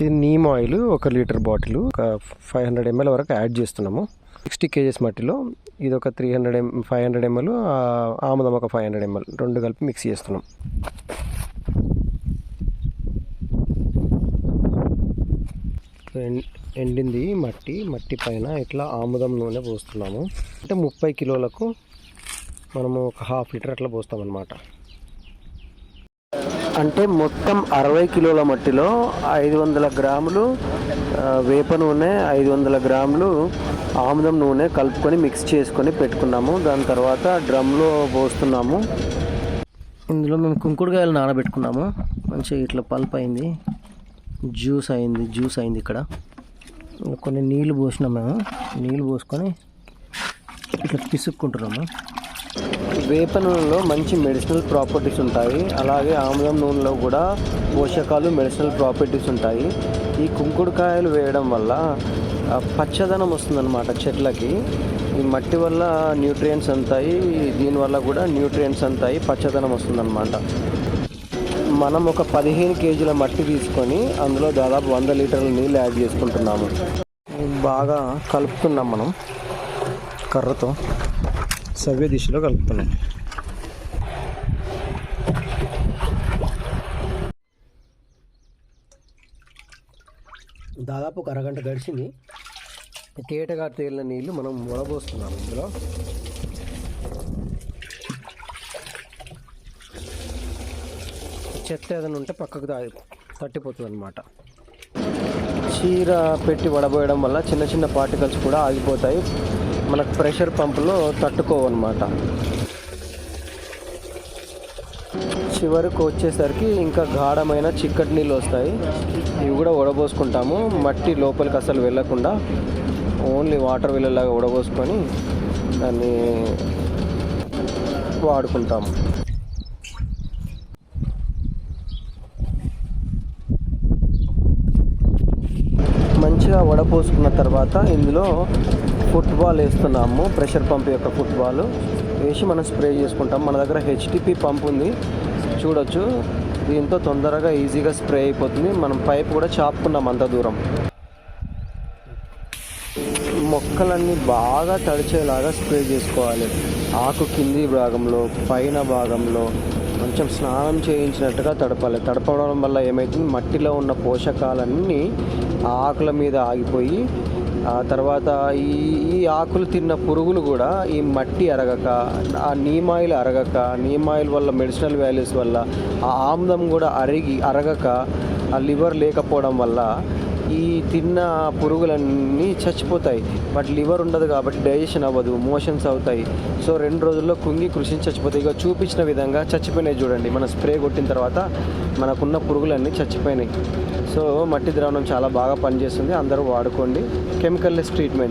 ఇది neem oil ఒక litre bottle ఒక ఫైవ్ హండ్రెడ్ ఎంఎల్ వరకు యాడ్ చేస్తున్నాము. సిక్స్టీ కేజెస్ మట్టిలో ఇది ఒక three hundred M five hundred ML ఆముదం ఒక ఫైవ్ హండ్రెడ్ ఎంఎల్ రెండు కలిపి మిక్స్ చేస్తున్నాం. ఎండింది మట్టి. మట్టి పైన ఇట్లా ఆముదం నూనె పోస్తున్నాము. అంటే ముప్పై కిలోలకు మనము ఒక హాఫ్ లీటర్ అట్లా పోస్తామన్నమాట. అంటే మొత్తం అరవై కిలోల మట్టిలో ఐదు వందల గ్రాములు వేప నూనె ఐదు వందల గ్రాములు ఆముదం నూనె కలుపుకొని మిక్స్ చేసుకొని పెట్టుకున్నాము. దాని తర్వాత డ్రమ్లో పోస్తున్నాము. ఇందులో మేము కుంకుడుకాయలు నానబెట్టుకున్నాము. మంచిగా ఇట్లా పల్ప్ అయింది. జ్యూస్ అయింది జ్యూస్ అయింది ఇక్కడ. కొన్ని నీళ్ళు పోసినాం మేము. నీళ్ళు పోసుకొని ఇట్లా పిసుక్కుంటున్నాము. వేప నూనెలో మంచి మెడిసినల్ ప్రాపర్టీస్ ఉంటాయి. అలాగే ఆముదం నూనెలో కూడా పోషకాలు మెడిసినల్ ప్రాపర్టీస్ ఉంటాయి. ఈ కుంకుడుకాయలు వేయడం వల్ల పచ్చదనం వస్తుందన్నమాట చెట్లకి. ఈ మట్టి వల్ల న్యూట్రియంట్స్ అంతాయి దీనివల్ల కూడా న్యూట్రియంట్స్ అంతాయి పచ్చదనం వస్తుందన్నమాట. మనం ఒక పదిహేను కేజీల మట్టి తీసుకొని అందులో దాదాపు వంద లీటర్ల నీళ్ళు యాడ్ చేసుకుంటున్నాము. బాగా కలుపుతున్నాం మనం కర్రతో. సవ్య దిశలో కలుపుతున్నాం. దాదాపు ఒక అరగంట గడిచింది. తేటగా తేలిన నీళ్ళు మనం వడబోస్తున్నాం ఇందులో. చెత్త ఏదైనా ఉంటే పక్కకు దా తట్టిపోతుంది అనమాట చీర పెట్టి వడబోయడం వల్ల చిన్న చిన్న పార్టికల్స్ కూడా ఆగిపోతాయి. మనకు ప్రెషర్ పంపులో తట్టుకోవన్నమాట. చివరికి వచ్చేసరికి ఇంకా గాఢమైన చిక్కటి నీళ్ళు వస్తాయి. ఇవి కూడా వడబోసుకుంటాము. మట్టి లోపలికి అసలు వెళ్ళకుండా ఓన్లీ వాటర్ వెళ్ళేలాగా వడబోసుకొని దాన్ని వాడుకుంటాము. మంచిగా వడపోసుకున్న తర్వాత ఇందులో ఫుట్బాల్ వేస్తున్నాము. ప్రెషర్ పంప్ యొక్క ఫుట్బాల్ వేసి మనం స్ప్రే చేసుకుంటాం. మన దగ్గర హెచ్టిపి పంప్ ఉంది. చూడొచ్చు. దీంతో తొందరగా ఈజీగా స్ప్రే అయిపోతుంది. మనం పైప్ కూడా చాపుకున్నాం అంత దూరం. మొక్కలన్నీ బాగా తడిచేలాగా స్ప్రే చేసుకోవాలి. ఆకు కింది భాగంలో పైన భాగంలో కొంచెం స్నానం చేయించినట్టుగా తడపాలి. తడపడం వల్ల ఏమవుతుంది మట్టిలో ఉన్న పోషకాలన్నీ ఆ ఆకుల మీద ఆగిపోయి ఆ తర్వాత ఈ ఈ ఆకులు తిన్న పురుగులు కూడా ఈ మట్టి అరగక ఆ నీమాయిల్ అరగక నీమాయిల్ వల్ల మెడిసినల్ వాల్యూస్ వల్ల ఆ ఆమ్లం కూడా అరిగి అరగక ఆ లివర్ లేకపోవడం వల్ల ఈ తిన్న పురుగులన్నీ చచ్చిపోతాయి. బట్ లివర్ ఉండదు కాబట్టి డైజెషన్ అవ్వదు మోషన్స్ అవుతాయి. సో రెండు రోజుల్లో కుంగి కృషించి చచ్చిపోతాయి. ఇక చూపించిన విధంగా చచ్చిపోయినాయి చూడండి. మన స్ప్రే కొట్టిన తర్వాత మనకున్న పురుగులన్నీ చచ్చిపోయినాయి. సో మట్టి ద్రావణం చాలా బాగా పనిచేస్తుంది. అందరూ వాడుకోండి. Chemical less treatment.